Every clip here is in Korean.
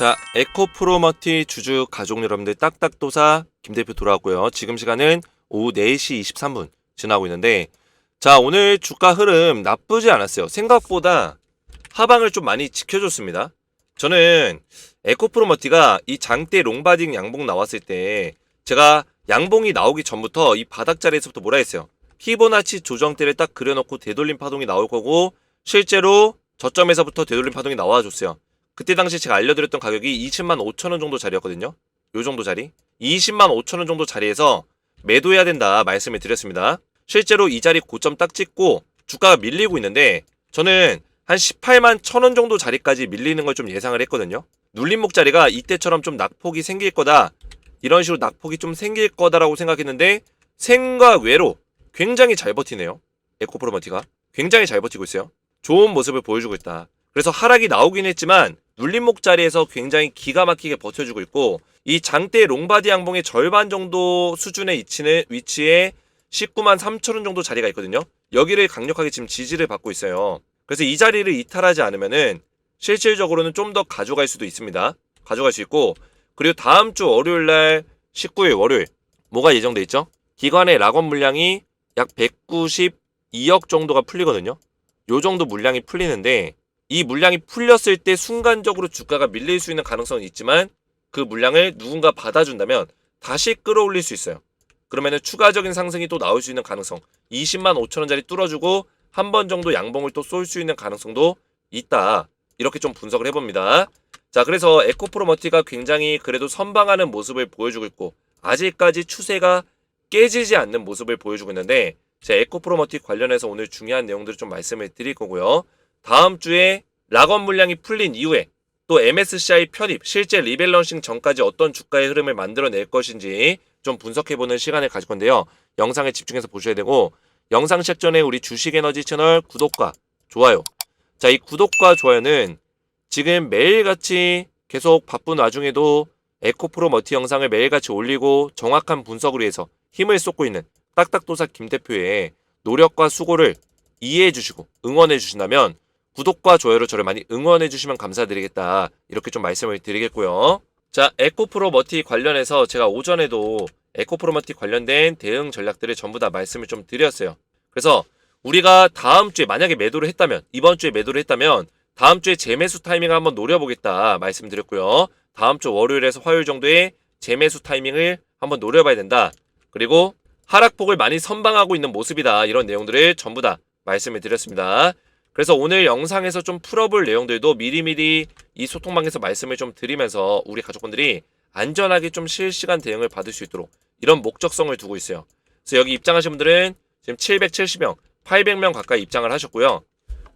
자, 에코프로머티 주주 가족 여러분들 딱딱도사 김 대표 돌아왔고요. 지금 시간은 오후 4시 23분 지나고 있는데 자, 오늘 주가 흐름 나쁘지 않았어요. 생각보다 하방을 좀 많이 지켜줬습니다. 저는 에코프로머티가 이 장대 롱바딩 양봉 나왔을 때 제가 양봉이 나오기 전부터 이 바닥 자리에서부터 뭐라 했어요. 피보나치 조정대를 딱 그려놓고 되돌림 파동이 나올 거고 실제로 저점에서부터 되돌림 파동이 나와줬어요. 그때 당시 제가 알려드렸던 가격이 20만 5천 원 정도 자리였거든요. 요 정도 자리. 20만 5천 원 정도 자리에서 매도해야 된다 말씀을 드렸습니다. 실제로 이 자리 고점 딱 찍고 주가가 밀리고 있는데 저는 한 18만 1천 원 정도 자리까지 밀리는 걸 좀 예상을 했거든요. 눌림목 자리가 이때처럼 좀 낙폭이 생길 거다. 이런 식으로 낙폭이 좀 생길 거다라고 생각했는데 생각 외로 굉장히 잘 버티네요. 에코프로머티가 굉장히 잘 버티고 있어요. 좋은 모습을 보여주고 있다. 그래서 하락이 나오긴 했지만 눌림목 자리에서 굉장히 기가 막히게 버텨주고 있고 이 장대 롱바디 양봉의 절반 정도 수준에 위치는 위치에 19만 3천 원 정도 자리가 있거든요. 여기를 강력하게 지금 지지를 받고 있어요. 그래서 이 자리를 이탈하지 않으면은 실질적으로는 좀 더 가져갈 수도 있습니다. 가져갈 수 있고 그리고 다음 주 월요일 날 19일 월요일 뭐가 예정돼 있죠? 기관의 락원 물량이 약 192억 정도가 풀리거든요. 요 정도 물량이 풀리는데 이 물량이 풀렸을 때 순간적으로 주가가 밀릴 수 있는 가능성은 있지만 그 물량을 누군가 받아준다면 다시 끌어올릴 수 있어요. 그러면은 추가적인 상승이 또 나올 수 있는 가능성 20만 5천 원짜리 뚫어주고 한 번 정도 양봉을 또 쏠 수 있는 가능성도 있다. 이렇게 좀 분석을 해봅니다. 자, 그래서 에코프로머티가 굉장히 그래도 선방하는 모습을 보여주고 있고 아직까지 추세가 깨지지 않는 모습을 보여주고 있는데 제 에코프로머티 관련해서 오늘 중요한 내용들을 좀 말씀을 드릴 거고요. 다음 주에 락원 물량이 풀린 이후에 또 MSCI 편입, 실제 리밸런싱 전까지 어떤 주가의 흐름을 만들어낼 것인지 좀 분석해보는 시간을 가질 건데요. 영상에 집중해서 보셔야 되고 영상 시작 전에 우리 주식에너지 채널 구독과 좋아요. 자, 이 구독과 좋아요는 지금 매일같이 계속 바쁜 와중에도 에코프로 머티 영상을 매일같이 올리고 정확한 분석을 위해서 힘을 쏟고 있는 딱딱도사 김 대표의 노력과 수고를 이해해 주시고 응원해 주신다면 구독과 좋아요로 저를 많이 응원해 주시면 감사드리겠다. 이렇게 좀 말씀을 드리겠고요. 자, 에코프로 머티 관련해서 제가 오전에도 에코프로 머티 관련된 대응 전략들을 전부 다 말씀을 좀 드렸어요. 그래서 우리가 다음 주에 만약에 매도를 했다면 이번 주에 매도를 했다면 다음 주에 재매수 타이밍을 한번 노려보겠다 말씀드렸고요. 다음 주 월요일에서 화요일 정도에 재매수 타이밍을 한번 노려봐야 된다. 그리고 하락폭을 많이 선방하고 있는 모습이다. 이런 내용들을 전부 다 말씀을 드렸습니다. 그래서 오늘 영상에서 좀 풀어볼 내용들도 미리미리 이 소통방에서 말씀을 좀 드리면서 우리 가족분들이 안전하게 좀 실시간 대응을 받을 수 있도록 이런 목적성을 두고 있어요. 그래서 여기 입장하신 분들은 지금 770명, 800명 가까이 입장을 하셨고요.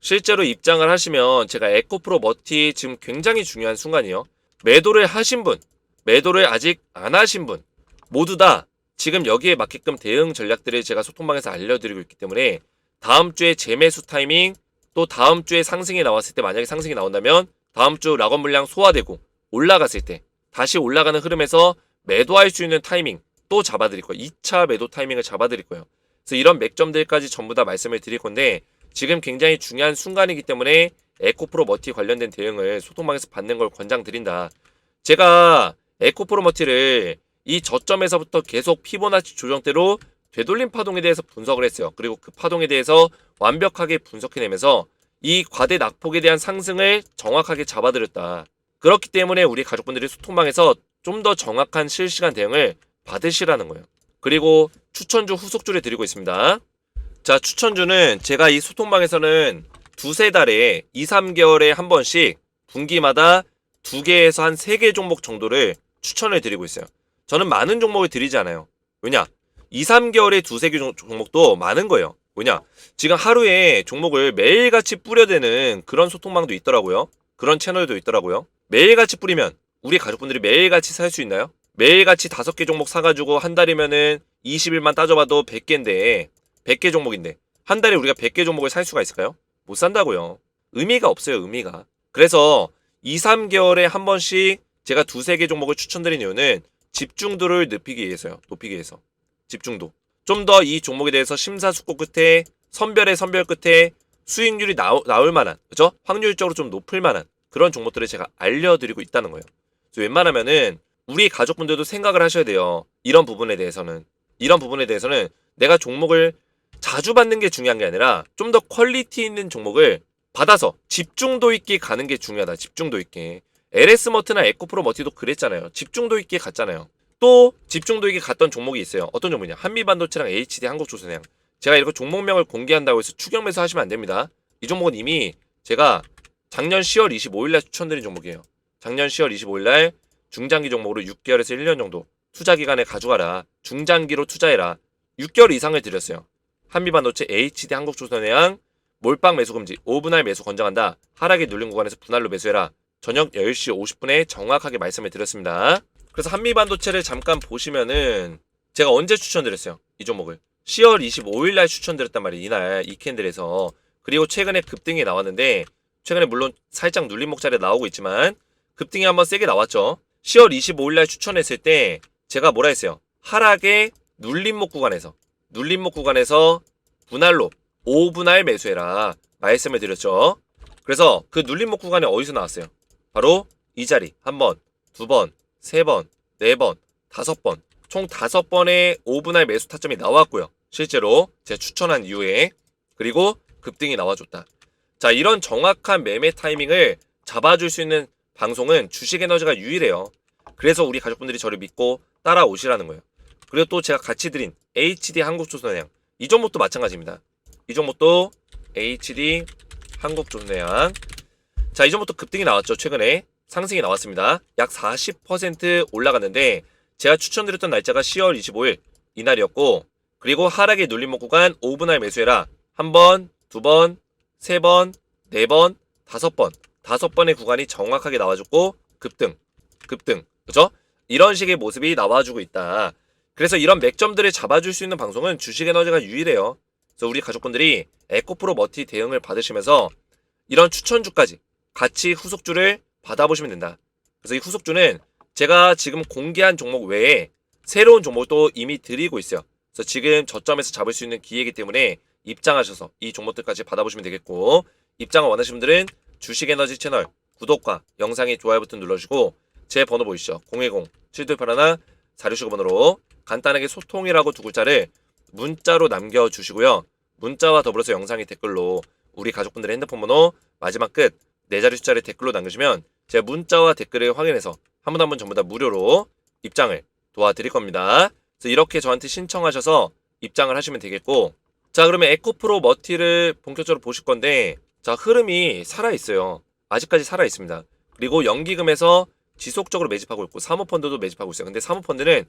실제로 입장을 하시면 제가 에코프로 머티 지금 굉장히 중요한 순간이요. 매도를 하신 분, 매도를 아직 안 하신 분 모두 다 지금 여기에 맞게끔 대응 전략들을 제가 소통방에서 알려드리고 있기 때문에 다음 주에 재매수 타이밍 또 다음 주에 상승이 나왔을 때 만약에 상승이 나온다면 다음 주 락원 물량 소화되고 올라갔을 때 다시 올라가는 흐름에서 매도할 수 있는 타이밍 또 잡아드릴 거예요. 2차 매도 타이밍을 잡아드릴 거예요. 그래서 이런 맥점들까지 전부 다 말씀을 드릴 건데 지금 굉장히 중요한 순간이기 때문에 에코프로 머티 관련된 대응을 소통방에서 받는 걸 권장드린다. 제가 에코프로 머티를 이 저점에서부터 계속 피보나치 조정대로 되돌림 파동에 대해서 분석을 했어요. 그리고 그 파동에 대해서 완벽하게 분석해내면서 이 과대 낙폭에 대한 상승을 정확하게 잡아드렸다. 그렇기 때문에 우리 가족분들이 소통방에서 좀 더 정확한 실시간 대응을 받으시라는 거예요. 그리고 추천주 후속주를 드리고 있습니다. 자, 추천주는 제가 이 소통방에서는 두세 달에 2, 3개월에 한 번씩 분기마다 두 개에서 한 세 개 종목 정도를 추천을 드리고 있어요. 저는 많은 종목을 드리지 않아요. 왜냐? 2, 3개월에 두세 개 종목도 많은 거예요. 왜냐? 지금 하루에 종목을 매일같이 뿌려대는 그런 소통방도 있더라고요. 그런 채널도 있더라고요. 매일같이 뿌리면 우리 가족분들이 매일같이 살 수 있나요? 매일같이 다섯 개 종목 사가지고 한 달이면은 20일만 따져봐도 100개인데 100개 종목인데 한 달에 우리가 100개 종목을 살 수가 있을까요? 못 산다고요. 의미가 없어요, 의미가. 그래서 2, 3개월에 한 번씩 제가 두세 개 종목을 추천드린 이유는 집중도를 높이기 위해서요. 높이기 위해서. 집중도. 좀 더 이 종목에 대해서 심사숙고 끝에 선별의 선별 끝에 수익률이 나오, 나올 만한, 그죠? 확률적으로 좀 높을 만한 그런 종목들을 제가 알려드리고 있다는 거예요. 그래서 웬만하면은 우리 가족분들도 생각을 하셔야 돼요. 이런 부분에 대해서는 이런 부분에 대해서는 내가 종목을 자주 받는 게 중요한 게 아니라 좀 더 퀄리티 있는 종목을 받아서 집중도 있게 가는 게 중요하다. 집중도 있게. LS 머트나 에코프로 머티도 그랬잖아요. 집중도 있게 갔잖아요. 또 집중도 있게 갔던 종목이 있어요. 어떤 종목이냐? 한미반도체랑 HD 한국조선해양. 제가 이렇게 종목명을 공개한다고 해서 추격 매수 하시면 안 됩니다. 이 종목은 이미 제가 작년 10월 25일 날 추천드린 종목이에요. 작년 10월 25일 날 중장기 종목으로 6개월에서 1년 정도 투자 기간에 가져가라. 중장기로 투자해라. 6개월 이상을 드렸어요. 한미반도체 HD 한국조선해양 몰빵 매수 금지 5분할 매수 권장한다. 하락이 눌린 구간에서 분할로 매수해라. 저녁 10시 50분에 정확하게 말씀을 드렸습니다. 그래서 한미 반도체를 잠깐 보시면은 제가 언제 추천드렸어요? 이 종목을 10월 25일 날 추천드렸단 말이에요. 이날 이 캔들에서 그리고 최근에 급등이 나왔는데 최근에 물론 살짝 눌린 목자리에 나오고 있지만 급등이 한번 세게 나왔죠. 10월 25일 날 추천했을 때 제가 뭐라 했어요? 하락의 눌림목 구간에서 눌림목 구간에서 분할로 5분할 매수해라 말씀을 드렸죠. 그래서 그 눌림목 구간이 어디서 나왔어요? 바로 이 자리 한 번, 두 번, 세 번, 네 번, 다섯 번, 총 다섯 번의 5분할 매수 타점이 나왔고요. 실제로 제가 추천한 이후에 그리고 급등이 나와줬다. 자 이런 정확한 매매 타이밍을 잡아줄 수 있는 방송은 주식에너지가 유일해요. 그래서 우리 가족분들이 저를 믿고 따라오시라는 거예요. 그리고 또 제가 같이 드린 HD 한국조선해양 이 종목도 마찬가지입니다. 이 종목도 HD 한국조선해양 자 이 종목도 급등이 나왔죠 최근에 상승이 나왔습니다. 약 40% 올라갔는데 제가 추천드렸던 날짜가 10월 25일 이날이었고 그리고 하락의 눌림목 구간 5분할 매수해라 한 번, 두 번, 세 번, 네 번, 다섯 번 다섯 번의 구간이 정확하게 나와줬고 급등, 급등 그죠? 이런 식의 모습이 나와주고 있다. 그래서 이런 맥점들을 잡아줄 수 있는 방송은 주식에너지가 유일해요. 그래서 우리 가족분들이 에코프로 머티 대응을 받으시면서 이런 추천주까지 같이 후속주를 받아보시면 된다. 그래서 이 후속주는 제가 지금 공개한 종목 외에 새로운 종목도 이미 드리고 있어요. 그래서 지금 저점에서 잡을 수 있는 기회이기 때문에 입장하셔서 이 종목들까지 받아보시면 되겠고 입장을 원하시는 분들은 주식에너지 채널 구독과 영상의 좋아요 버튼 눌러주시고 제 번호 보이시죠? 010-7281 사료시고 번호로 간단하게 소통이라고 두 글자를 문자로 남겨주시고요. 문자와 더불어서 영상의 댓글로 우리 가족분들의 핸드폰 번호 마지막 끝 네 자리 숫자를 댓글로 남겨주시면 제가 문자와 댓글을 확인해서 한 분 한 분 전부 다 무료로 입장을 도와드릴 겁니다. 그래서 이렇게 저한테 신청하셔서 입장을 하시면 되겠고 자 그러면 에코프로 머티를 본격적으로 보실 건데 자 흐름이 살아 있어요. 아직까지 살아 있습니다. 그리고 연기금에서 지속적으로 매집하고 있고 사모펀드도 매집하고 있어요. 근데 사모펀드는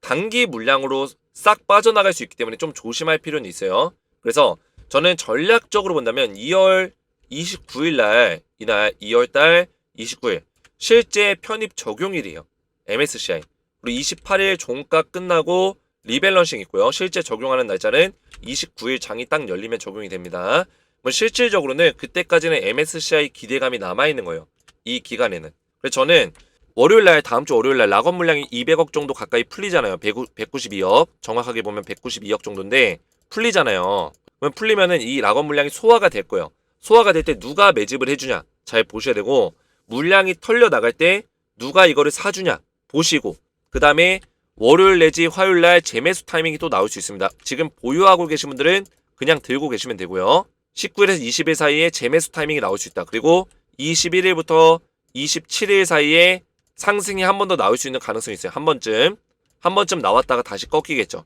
단기 물량으로 싹 빠져나갈 수 있기 때문에 좀 조심할 필요는 있어요. 그래서 저는 전략적으로 본다면 2월 29일 날 이날 2월 달 29일 실제 편입 적용일이에요. MSCI. 그리고 28일 종가 끝나고 리밸런싱 있고요. 실제 적용하는 날짜는 29일 장이 딱 열리면 적용이 됩니다. 뭐 실질적으로는 그때까지는 MSCI 기대감이 남아 있는 거예요. 이 기간에는. 그래서 저는 월요일 날 다음 주 월요일 날 락업 물량이 200억 정도 가까이 풀리잖아요. 192억. 정확하게 보면 192억 정도인데 풀리잖아요. 그러면 풀리면은 이 락업 물량이 소화가 될 거예요. 소화가 될 때 누가 매집을 해주냐 잘 보셔야 되고 물량이 털려 나갈 때 누가 이거를 사주냐 보시고 그 다음에 월요일 내지 화요일 날 재매수 타이밍이 또 나올 수 있습니다. 지금 보유하고 계신 분들은 그냥 들고 계시면 되고요. 19일에서 20일 사이에 재매수 타이밍이 나올 수 있다. 그리고 21일부터 27일 사이에 상승이 한 번 더 나올 수 있는 가능성이 있어요. 한 번쯤. 한 번쯤 나왔다가 다시 꺾이겠죠.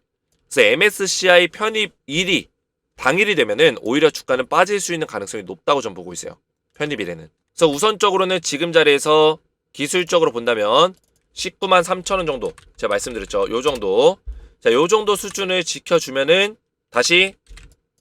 그래서 MSCI 편입 일이 당일이 되면은 오히려 주가는 빠질 수 있는 가능성이 높다고 전 보고 있어요. 편입일에는. 그래서 우선적으로는 지금 자리에서 기술적으로 본다면 19만 3천 원 정도 제가 말씀드렸죠. 요 정도. 자, 요 정도 수준을 지켜주면은 다시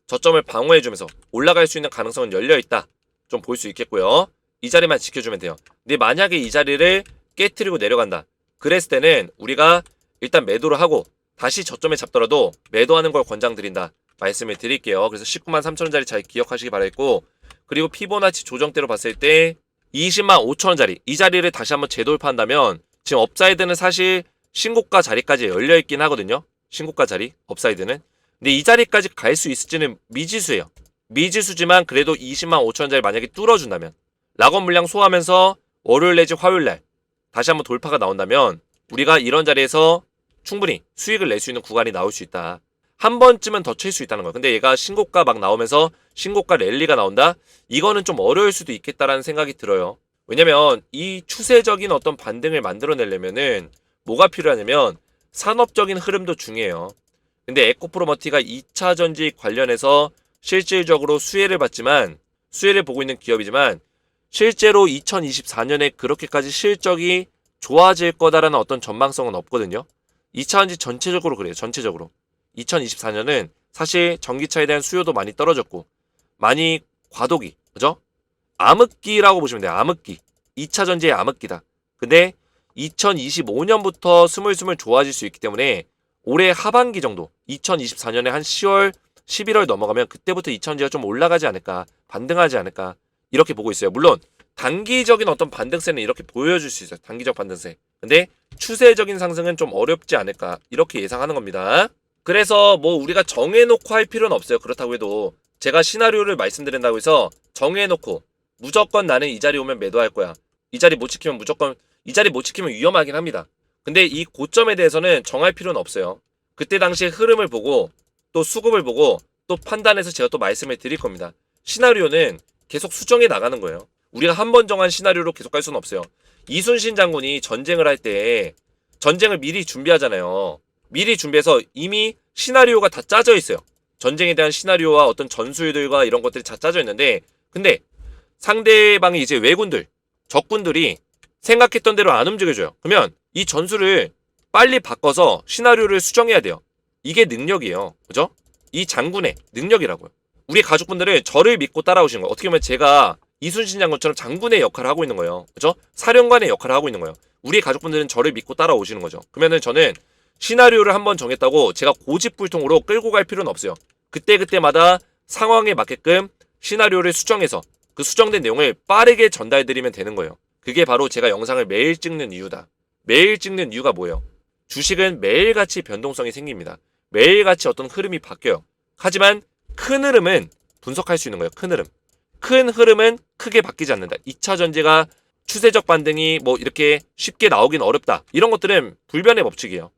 저점을 방어해주면서 올라갈 수 있는 가능성은 열려 있다. 좀 볼 수 있겠고요. 이 자리만 지켜주면 돼요. 근데 만약에 이 자리를 깨트리고 내려간다. 그랬을 때는 우리가 일단 매도를 하고 다시 저점에 잡더라도 매도하는 걸 권장드린다. 말씀을 드릴게요. 그래서 19만 3천 원짜리 잘 기억하시기 바라겠고 그리고 피보나치 조정대로 봤을 때 20만 5천 원짜리 이 자리를 다시 한번 재돌파한다면 지금 업사이드는 사실 신고가 자리까지 열려 있긴 하거든요. 신고가 자리 업사이드는 근데 이 자리까지 갈 수 있을지는 미지수예요. 미지수지만 그래도 20만 5천 원짜리 만약에 뚫어준다면 락업 물량 소화하면서 월요일 내지 화요일 날 다시 한번 돌파가 나온다면 우리가 이런 자리에서 충분히 수익을 낼 수 있는 구간이 나올 수 있다. 한 번쯤은 더 칠 수 있다는 거야. 근데 얘가 신고가 막 나오면서 신고가 랠리가 나온다? 이거는 좀 어려울 수도 있겠다라는 생각이 들어요. 왜냐면 이 추세적인 어떤 반등을 만들어내려면은 뭐가 필요하냐면 산업적인 흐름도 중요해요. 근데 에코프로머티가 2차 전지 관련해서 실질적으로 수혜를 받지만 수혜를 보고 있는 기업이지만 실제로 2024년에 그렇게까지 실적이 좋아질 거다라는 어떤 전망성은 없거든요. 2차 전지 전체적으로 그래요. 전체적으로. 2024년은 사실 전기차에 대한 수요도 많이 떨어졌고 많이 과도기, 그죠? 암흑기라고 보시면 돼요. 암흑기. 2차 전지의 암흑기다. 근데 2025년부터 스물스물 좋아질 수 있기 때문에 올해 하반기 정도, 2024년에 한 10월, 11월 넘어가면 그때부터 2천지가 좀 올라가지 않을까, 반등하지 않을까 이렇게 보고 있어요. 물론 단기적인 어떤 반등세는 이렇게 보여줄 수 있어요. 단기적 반등세. 근데 추세적인 상승은 좀 어렵지 않을까 이렇게 예상하는 겁니다. 그래서 뭐 우리가 정해놓고 할 필요는 없어요. 그렇다고 해도 제가 시나리오를 말씀드린다고 해서 정해놓고 무조건 나는 이 자리 오면 매도할 거야. 이 자리 못 지키면 무조건 이 자리 못 지키면 위험하긴 합니다. 근데 이 고점에 대해서는 정할 필요는 없어요. 그때 당시의 흐름을 보고 또 수급을 보고 또 판단해서 제가 또 말씀을 드릴 겁니다. 시나리오는 계속 수정해 나가는 거예요. 우리가 한 번 정한 시나리오로 계속 갈 수는 없어요. 이순신 장군이 전쟁을 할 때 전쟁을 미리 준비하잖아요. 미리 준비해서 이미 시나리오가 다 짜져 있어요. 전쟁에 대한 시나리오와 어떤 전술들과 이런 것들이 다 짜져 있는데 근데 상대방이 이제 왜군들, 적군들이 생각했던 대로 안 움직여줘요. 그러면 이 전술을 빨리 바꿔서 시나리오를 수정해야 돼요. 이게 능력이에요. 그죠? 이 장군의 능력이라고요. 우리 가족분들은 저를 믿고 따라오시는 거예요. 어떻게 보면 제가 이순신 장군처럼 장군의 역할을 하고 있는 거예요. 그죠? 사령관의 역할을 하고 있는 거예요. 우리 가족분들은 저를 믿고 따라오시는 거죠. 그러면은 저는 시나리오를 한번 정했다고 제가 고집불통으로 끌고 갈 필요는 없어요. 그때그때마다 상황에 맞게끔 시나리오를 수정해서 그 수정된 내용을 빠르게 전달드리면 되는 거예요. 그게 바로 제가 영상을 매일 찍는 이유다. 매일 찍는 이유가 뭐예요? 주식은 매일같이 변동성이 생깁니다. 매일같이 어떤 흐름이 바뀌어요. 하지만 큰 흐름은 분석할 수 있는 거예요. 큰 흐름. 큰 흐름은 크게 바뀌지 않는다. 2차 전제가 추세적 반등이 뭐 이렇게 쉽게 나오긴 어렵다. 이런 것들은 불변의 법칙이에요.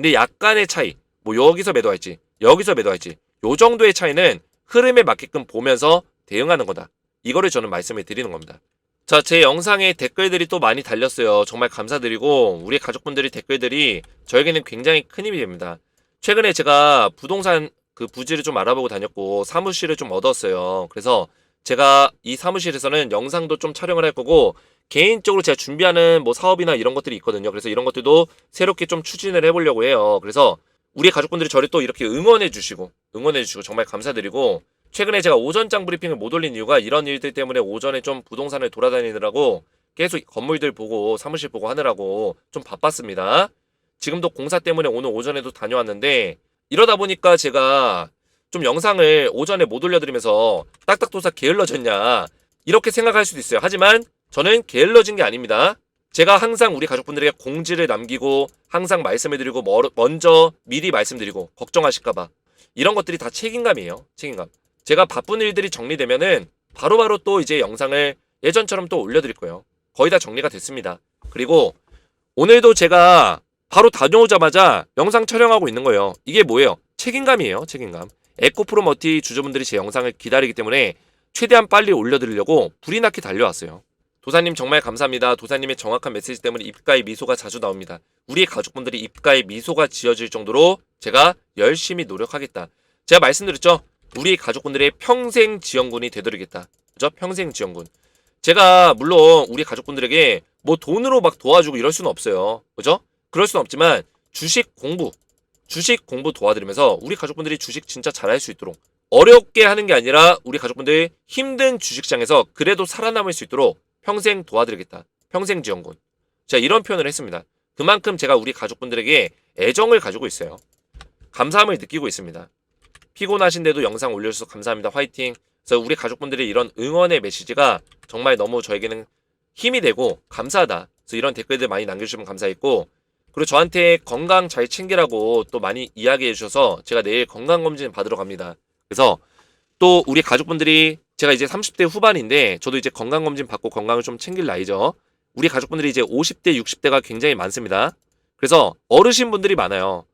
근데 약간의 차이, 뭐 여기서 매도할지, 여기서 매도할지, 요 정도의 차이는 흐름에 맞게끔 보면서 대응하는 거다. 이거를 저는 말씀을 드리는 겁니다. 자, 제 영상에 댓글들이 또 많이 달렸어요. 정말 감사드리고, 우리 가족분들이 댓글들이 저에게는 굉장히 큰 힘이 됩니다. 최근에 제가 부동산 그 부지를 좀 알아보고 다녔고, 사무실을 좀 얻었어요. 그래서 제가 이 사무실에서는 영상도 좀 촬영을 할 거고, 개인적으로 제가 준비하는 뭐 사업이나 이런 것들이 있거든요. 그래서 이런 것들도 새롭게 좀 추진을 해보려고 해요. 그래서 우리 가족분들이 저를 또 이렇게 응원해 주시고, 응원해 주시고 정말 감사드리고, 최근에 제가 오전장 브리핑을 못 올린 이유가 이런 일들 때문에 오전에 좀 부동산을 돌아다니느라고 계속 건물들 보고 사무실 보고 하느라고 좀 바빴습니다. 지금도 공사 때문에 오늘 오전에도 다녀왔는데 이러다 보니까 제가 좀 영상을 오전에 못 올려드리면서 딱딱도사 게을러졌냐 이렇게 생각할 수도 있어요. 하지만 저는 게을러진 게 아닙니다. 제가 항상 우리 가족분들에게 공지를 남기고 항상 말씀해드리고 먼저 미리 말씀드리고 걱정하실까봐 이런 것들이 다 책임감이에요. 책임감. 제가 바쁜 일들이 정리되면은 바로바로 또 이제 영상을 예전처럼 또 올려드릴 거예요. 거의 다 정리가 됐습니다. 그리고 오늘도 제가 바로 다녀오자마자 영상 촬영하고 있는 거예요. 이게 뭐예요? 책임감이에요. 책임감. 에코프로 머티 주주분들이 제 영상을 기다리기 때문에 최대한 빨리 올려드리려고 불이 나게 달려왔어요. 도사님 정말 감사합니다. 도사님의 정확한 메시지 때문에 입가에 미소가 자주 나옵니다. 우리 가족분들이 입가에 미소가 지어질 정도로 제가 열심히 노력하겠다. 제가 말씀드렸죠? 우리 가족분들의 평생 지원군이 되도록겠다. 그죠? 평생 지원군. 제가 물론 우리 가족분들에게 뭐 돈으로 막 도와주고 이럴 수는 없어요. 그죠? 그럴 수는 없지만 주식 공부, 주식 공부 도와드리면서 우리 가족분들이 주식 진짜 잘할 수 있도록 어렵게 하는 게 아니라 우리 가족분들이 힘든 주식장에서 그래도 살아남을 수 있도록 평생 도와드리겠다. 평생 지원군. 제가 이런 표현을 했습니다. 그만큼 제가 우리 가족분들에게 애정을 가지고 있어요. 감사함을 느끼고 있습니다. 피곤하신데도 영상 올려주셔서 감사합니다. 화이팅. 그래서 우리 가족분들의 이런 응원의 메시지가 정말 너무 저에게는 힘이 되고 감사하다. 그래서 이런 댓글들 많이 남겨주시면 감사했고 그리고 저한테 건강 잘 챙기라고 또 많이 이야기해 주셔서 제가 내일 건강검진 받으러 갑니다. 그래서 또 우리 가족분들이 제가 이제 30대 후반인데 저도 이제 건강검진 받고 건강을 좀 챙길 나이죠. 우리 가족분들이 이제 50대, 60대가 굉장히 많습니다. 그래서 어르신분들이 많아요.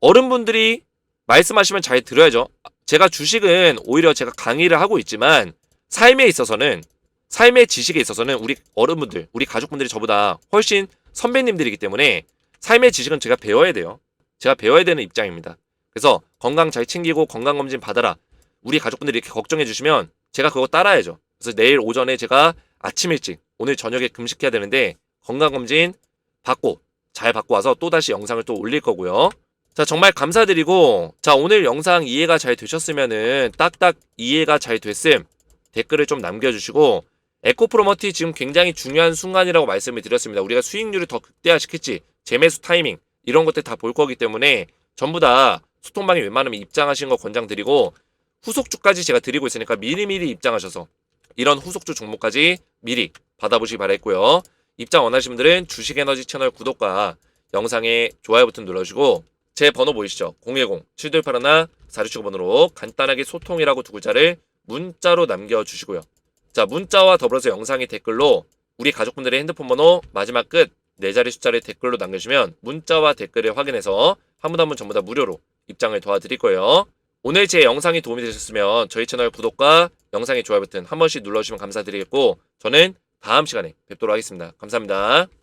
어른분들이 말씀하시면 잘 들어야죠. 제가 주식은 오히려 제가 강의를 하고 있지만 삶에 있어서는 삶의 지식에 있어서는 우리 어른분들, 우리 가족분들이 저보다 훨씬 선배님들이기 때문에 삶의 지식은 제가 배워야 돼요. 제가 배워야 되는 입장입니다. 그래서 건강 잘 챙기고 건강검진 받아라. 우리 가족분들이 이렇게 걱정해 주시면 제가 그거 따라야죠. 그래서 내일 오전에 제가 아침 일찍 오늘 저녁에 금식해야 되는데 건강검진 받고 잘 받고 와서 또다시 영상을 또 올릴 거고요. 자, 정말 감사드리고 자, 오늘 영상 이해가 잘 되셨으면은 딱딱 이해가 잘 됐음 댓글을 좀 남겨주시고 에코프로머티 지금 굉장히 중요한 순간이라고 말씀을 드렸습니다. 우리가 수익률을 더 극대화시킬지 재매수 타이밍 이런 것들 다 볼 거기 때문에 전부 다 소통방에 웬만하면 입장하시는 거 권장드리고 후속주까지 제가 드리고 있으니까 미리미리 입장하셔서 이런 후속주 종목까지 미리 받아보시기 바랬고요. 입장 원하시는 분들은 주식에너지 채널 구독과 영상에 좋아요 버튼 눌러주시고 제 번호 보이시죠? 010-7281-4675번으로 간단하게 소통이라고 두 글자를 문자로 남겨주시고요. 자, 문자와 더불어서 영상의 댓글로 우리 가족분들의 핸드폰 번호 마지막 끝 네 자리 숫자를 댓글로 남겨주시면 문자와 댓글을 확인해서 한 분 한 분 전부 다 무료로 입장을 도와드릴 거예요. 오늘 제 영상이 도움이 되셨으면 저희 채널 구독과 영상의 좋아요 버튼 한 번씩 눌러주시면 감사드리겠고 저는 다음 시간에 뵙도록 하겠습니다. 감사합니다.